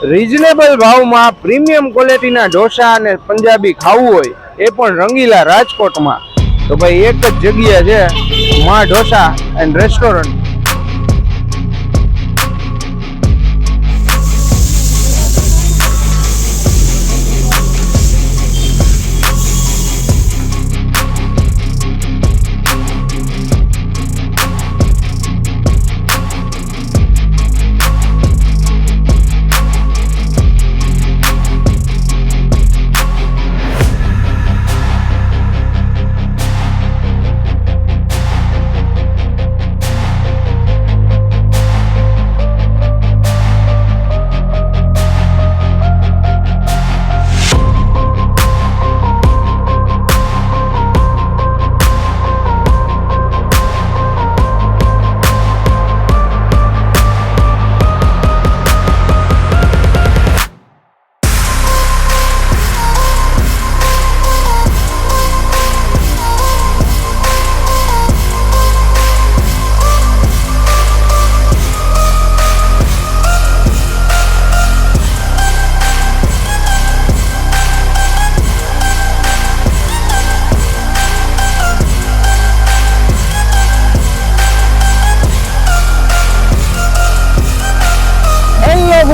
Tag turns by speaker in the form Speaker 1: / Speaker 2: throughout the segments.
Speaker 1: Reasonable ભાવમાં premium ક્વોલિટીના dosa અને પંજાબી ખાવું હોય એ પણ રંગીલા રાજકોટમાં. તો ભાઈ એક જ જગ્યા છે માં dosa and restaurant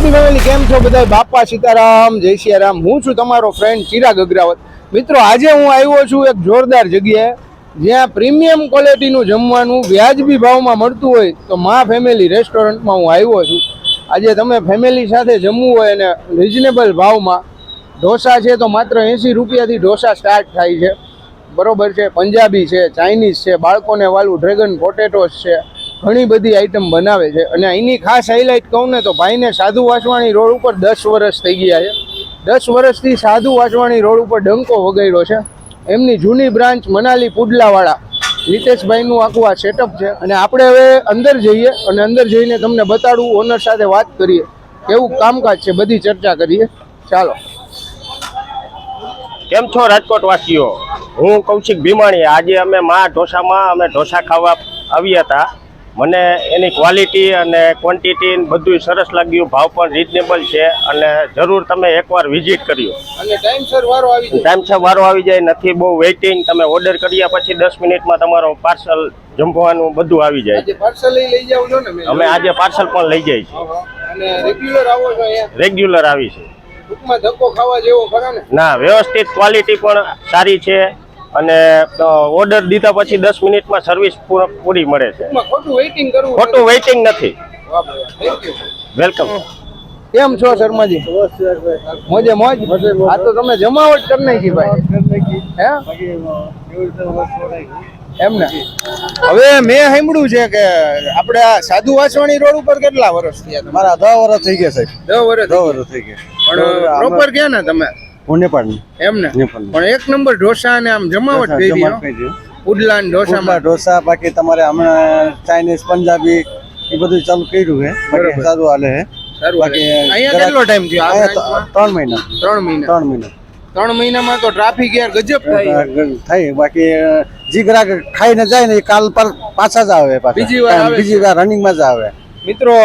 Speaker 1: hello family કેમ છો બધા બાપા સીતારામ, જય સિયારામ. હું છું તમારો ફ્રેન્ડ ચિરાગ અગ્રાવત મિત્રો, આજે હું આવ્યો છું એક જોરદાર જગ્યાએ, જ્યાં પ્રીમિયમ ક્વોલિટીનું જમવાનું વ્યાજબી ભાવમાં મળતું હોય તો મા ફેમિલી રેસ્ટોરન્ટમાં હું આવ્યો છું. આજે તમે ફેમિલી સાથે જમવું હોય અને રિઝનેબલ ભાવમાં, ઢોસા છે તો માત્ર એંસી રૂપિયાથી ઢોસા સ્ટાર્ટ થાય છે. બરોબર છે, પંજાબી છે ચાઇનીઝ છે, બાળકોને વાલું ડ્રેગન પોટેટોસ છે. ઘણી બધી આઈટમ બનાવે છે. અને અહીંની ખાસ હાઇલાઇટ કહું ને તો ભાઈને સાધુ વાસવાણી રોડ ઉપર દસ વર્ષ થઈ ગયા છે. દસ વર્ષથી સાધુ વાસવાણી રોડ ઉપર ડંકો વગાડ્યો છે. એમની જૂની બ્રાન્ચ મનાલી પુડલાવાળા. હિતેશભાઈનું આખું આ સેટઅપ છે. અને આપણે હવે અંદર જઈએ અને અંદર જઈને તમને બતાડું ઓનર સાથે વાત કરીએ. કેવું કામકાજ છે બધી ચર્ચા કરીએ. ચાલો.
Speaker 2: કેમ છો રાજકોટ વાસીઓ હું કૌશિક ભીમાણી. આજે અમે મા ઢોસામાં અમે ઢોસા ખાવા આવ્યા હતા. મને એની ક્વોલિટી અને ક્વોન્ટિટી બધું સરસ લાગ્યું. ભાવ પણ રિઝનેબલ છે અને જરૂર તમે એકવાર વિઝિટ કર્યો
Speaker 1: અને ટાઈમસર વારો આવી જાય.
Speaker 2: ટાઈમસર વારો આવી જાય નથી બહુ વેઇટિંગ તમે ઓર્ડર કર્યા પછી દસ મિનિટમાં તમારો પાર્સલ જમવાનું બધું આવી જાય.
Speaker 1: પાર્સલ લઈ જાવ છો ને
Speaker 2: અમે આજે પાર્સલ પણ લઈ જાય છે
Speaker 1: અને રેગ્યુલર આવો છો
Speaker 2: રેગ્યુલર આવી છે.
Speaker 1: ટૂંકમાં ધક્કો ખાવા જેવો ખરા ને?
Speaker 2: ના વ્યવસ્થિત ક્વોલિટી પણ સારી છે. અને ઓર્ડર દીધા પછી દસ મિનિટમાં સર્વિસ પૂરી મળે છે.
Speaker 1: ખોટું વેઇટિંગ કરવું
Speaker 2: ખોટું વેઇટિંગ નથી. વેલકમ
Speaker 1: કેમ છો શર્માજી? મોજે મોજ? આ તો તમે જમાવટ કરી નાખી ભાઈ. હે? એમને? હવે મેં સાંભળ્યું છે કે આપણે આ સાધુ વાસવાણી રોડ ઉપર કેટલા વર્ષ થયા
Speaker 3: મારા દસ વર્ષ થઈ ગયા સાહેબ.
Speaker 1: દસ વર્ષ
Speaker 3: દસ વર્ષ થઈ ગયા.
Speaker 1: પણ પ્રોપર ક્યાં ને તમે?
Speaker 3: હું નેપાળ
Speaker 1: એમ ને? પણ. એક નંબર ઢોસા અને આમ જમાવટ થઈ ઉડલાન ઢોસામાં.
Speaker 3: ઢોસા બાકી તમારે હમણાં ચાઇનીઝ પંજાબી એ બધું ચાલુ કર્યું છે. બાકી સારું હાલે છે. બાકી
Speaker 1: અહીંયા કેટલો ટાઈમ થયો?
Speaker 3: ત્રણ મહિના.
Speaker 1: ત્રણ મહિના.
Speaker 3: ત્રણ મહિના.
Speaker 1: ત્રણ મહિનામાં તો ટ્રાફિક યાર ગજબ થાય
Speaker 3: બાકી જે ગ્રાહક ખાઈને જાય ને એ કાલ પર પાછા જ આવે
Speaker 1: બીજી વાર
Speaker 3: બીજી વાર રનિંગમાં જ આવે.
Speaker 1: મિત્રો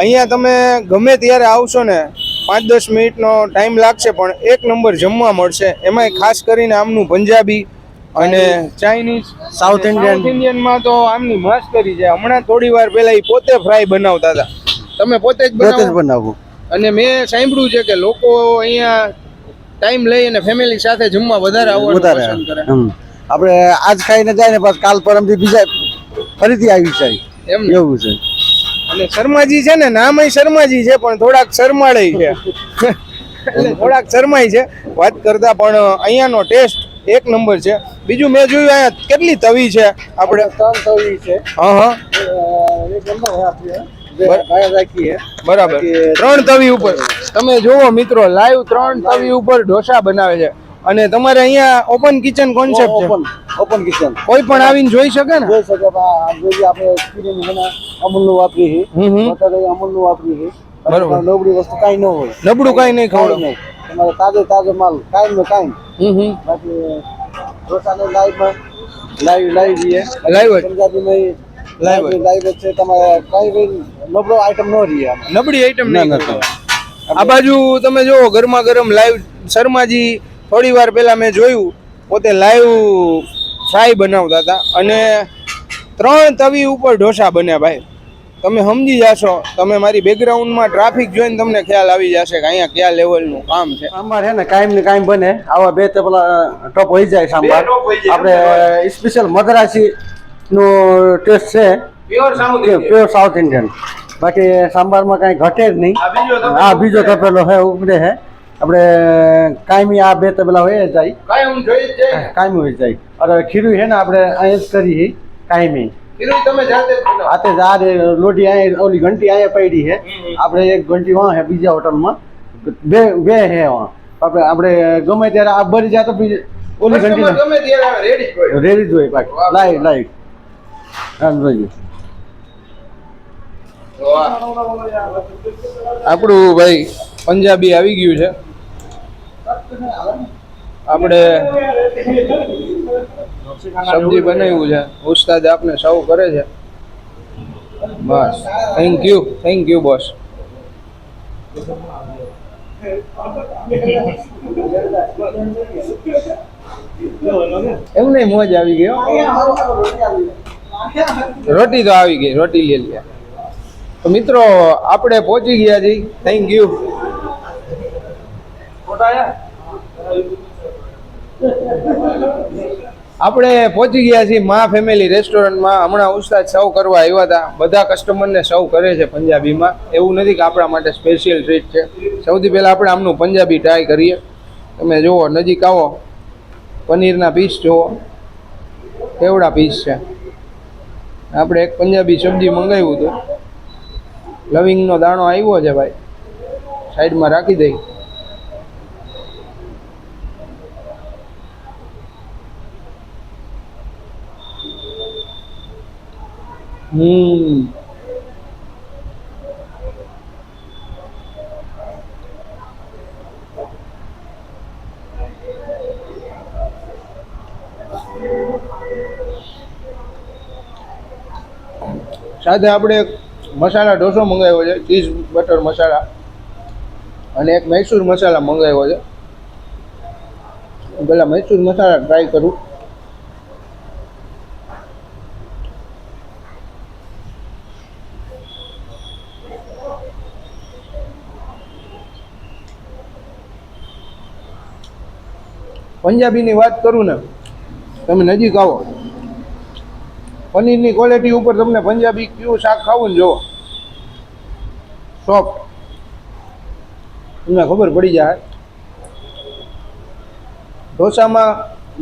Speaker 1: અહીંયા તમે ગમે ત્યારે આવશો ને પાંચ દસ મિનિટનો ટાઈમ લાગશે પણ એક નંબર જમવા મળશે. એમાંય ખાસ કરીને આમનું પંજાબી અને ચાઇનીઝ
Speaker 3: સાઉથ ઇન્ડિયન
Speaker 1: ઇન્ડિયનમાં તો આમની માસ્ટરી છે. હમણાં થોડી વાર પહેલા એ પોતે ફ્રાય બનાવતા હતા. તમે પોતે જ
Speaker 3: પોતે જ
Speaker 1: બનાવો? અને મેં સાંભળ્યું છે કે લોકો અહીંયા ટાઈમ લઈ અને ફેમિલી સાથે જમવા વધારે આવવાનું
Speaker 3: વધારે
Speaker 1: પસંદ કરે.
Speaker 3: આપણે આજ ખાઈને જાય ને પાછ કાલ પરમથી બીજા ફરીથી આવી જાય.
Speaker 1: એમ
Speaker 3: એવું છે.
Speaker 1: અને શર્માજી છે ને નામય શર્માજી છે પણ થોડાક શરમાળે છે. એટલે થોડાક શરમાય છે. વાત કરતા પણ અહીંયાનો ટેસ્ટ એક નંબર છે. બીજું મેં જોયું અહીંયા કેટલી તવી છે આપણે?
Speaker 3: ત્રણ તવી છે.
Speaker 1: હા હા.
Speaker 3: એક નંબર
Speaker 1: બરાબર. ત્રણ તવી ઉપર. તમે જુઓ મિત્રો લાઈવ ત્રણ તવી ઉપર ઢોસા બનાવે છે. અને તમારે અહીંયા ઓપન કિચન કોન્સેપ્ટ છે.
Speaker 3: ઓપન ઓપન કિચન
Speaker 1: કોઈ પણ આવીને જોઈ શકે ને?
Speaker 3: જોઈ શકે જોઈએ આપણે સ્ક્રીન બના અમૂલનું વાપરી છે
Speaker 1: હમ હમ.
Speaker 3: બટાકા અમૂલનું વાપરી છે
Speaker 1: બરોબર.
Speaker 3: નબળી વસ્તુ કાંઈ ન હોય.
Speaker 1: નબળું કાંઈ નહીં ખવડાવ
Speaker 3: નહીં. તમારે તાજો તાજો માલ કાંઈ ને કાંઈ.
Speaker 1: હમ હમ.
Speaker 3: બાકી લાઈવ લાઈવમાં લાઈવ લાઈવ રહીએ
Speaker 1: લાઈવ જ.
Speaker 3: પંજાબીમાં
Speaker 1: નહીં. જ.
Speaker 3: લાઈવ લાઈવ છે. તમારે કાંઈ નબળો આઈટમ ન રહીએ
Speaker 1: નબળી આઈટમ નહીં. આ બાજુ તમે જુઓ ગરમા ગરમ લાઈવ શર્માજી થોડી વાર પહેલા મેં જોયું પોતે લાઈવ ફ્રાય બનાવતા હતા અને ત્રણ તવી ઉપર ઢોસા બન્યા ભાઈ. તમે સમજી જાશો તમે મારી બેકગ્રાઉન્ડમાં ટ્રાફિક જોઈને તમને ખ્યાલ આવી જશે કે અહીંયા કયા લેવલનું કામ છે.
Speaker 3: અમારે છે ને કાયમ ને કાયમ બને. આવા બે તો પેલા ટોપ હોઈ જાય સાંભાર. આપણે સ્પેશિયલ મદ્રાસી નો ટેસ્ટ છે.
Speaker 1: Pure south
Speaker 3: pure south Indian બાકી સાંભારમાં કાંઈ ઘટે જ નહીં.
Speaker 1: આ બીજો તપેલો.
Speaker 3: હે બીજો તપેલો છે ઉપડે છે આપણે કાયમી આ બે તબલા હોય જાય.
Speaker 1: કાયમ જોઈ.
Speaker 3: કાયમી હોય જાય. અરે ખીરું છે ને આપણે અહીંયા જ કરી કાયમી.
Speaker 1: હાથે તમે જાતે
Speaker 3: લોટી અહીંયા ઓલી ઘંટી અહીંયા પડી છે. આપણે એક ઘંટી વાં છે બીજા હોટલમાં. બે બે છે વાં આપણે આપણે ગમે ત્યારે આ બરી જાય તો બીજી ઓલી ઘંટી. રેડી જ હોય. પાછી લાઈટ લાઈટ. આમ જોઈએ
Speaker 1: આપણું ભાઈ પંજાબી આવી ગયું છે. આપણે સબ્જી બનાવ્યું છે. ઉસ્તાદ આપને સર્વ કરે છે. બસ. Thank you thank you boss એમ નહીં મોજ આવી ગયો રોટી તો આવી ગઈ, રોટી લઈ લે તો મિત્રો, આપણે પહોંચી ગયા જી થેન્ક યુ આપણે પહોંચી ગયા છીએ મા ફેમિલી રેસ્ટોરન્ટમાં. હમણાં ઉસ્તાદ સર્વ કરવા આવ્યા હતા. બધા કસ્ટમરને સર્વ કરે છે પંજાબીમાં. એવું નથી કે આપણા માટે સ્પેશિયલ ટ્રીટ છે. સૌથી પહેલાં આપણે આમનું પંજાબી ટ્રાય કરીએ. તમે જુઓ, નજીક આવો. પનીરના પીસ જુઓ. કેવડા પીસ છે. આપણે એક પંજાબી સબ્જી મંગાવ્યું હતું. લવિંગનો દાણો આવ્યો છે ભાઈ. સાઈડમાં રાખી દઈ. હમ. સાથે આપણે મસાલા ઢોસો મંગાવ્યો છે, ચીઝ બટર મસાલા અને એક મૈસૂર મસાલા મંગાવ્યો છે. પહેલાં મૈસૂર મસાલા ટ્રાય કરું. પંજાબીની વાત કરું ને, તમે નજીક આવો. પનીરની ક્વોલિટી ઉપર તમને પંજાબી કયું શાક ખાવું ને જુઓ સોફ્ટ તમને ખબર પડી જાય. ઢોસામાં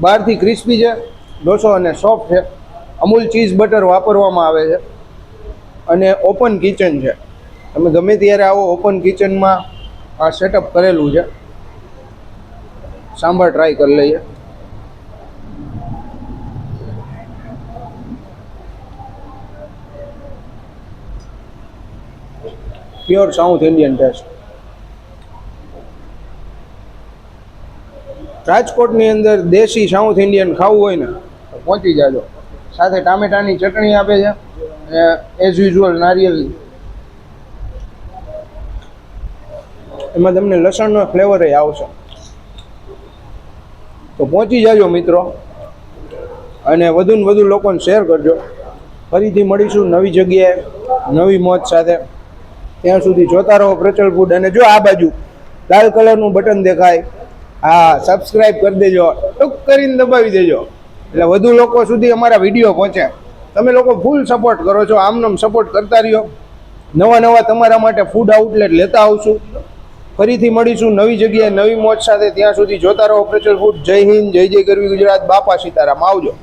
Speaker 1: બહારથી ક્રિસ્પી છે, ઢોસો અને સોફ્ટ છે. અમૂલ ચીઝ બટર વાપરવામાં આવે છે. અને ઓપન કિચન છે. તમે ગમે ત્યારે આવો ઓપન કિચનમાં આ સેટઅપ કરેલું છે. સાંભાર ટ્રાય કરી લઈએ. પ્યોર સાઉથ ઇન્ડિયન ટેસ્ટ રાજકોટની અંદર દેશી સાઉથ ઇન્ડિયન ખાવું હોય ને, તો પહોંચી જાજો. સાથે ટામેટાની ચટણી આપે છે એઝ યુઝ્યુઅલ નારિયેલ એમાં તમને લસણનો ફ્લેવર આવશે. તો પહોંચી જાજો મિત્રો. અને વધુ ને વધુ લોકોને શેર કરજો. ફરીથી મળીશું નવી જગ્યાએ, નવી મોજ સાથે. ત્યાં સુધી જોતા રહો પ્રચલ ફૂડ અને જો આ બાજુ લાલ કલરનું બટન દેખાય, હા સબસ્ક્રાઈબ કરી દેજો. ટૂંક કરીને દબાવી દેજો. એટલે વધુ લોકો સુધી અમારા વીડિયો પહોંચે. તમે લોકો ફૂલ સપોર્ટ કરો છો. આમનામ સપોર્ટ કરતા રહ્યો. નવા નવા તમારા માટે ફૂડ આઉટલેટ લેતા આવશું. ફરીથી મળીશું નવી જગ્યાએ નવી મોજ સાથે. ત્યાં સુધી જોતા રહો પ્રચલ ફૂડ. જય હિન્દ, જય જય ગરવી ગુજરાત. બાપા સીતારામ. આવજો.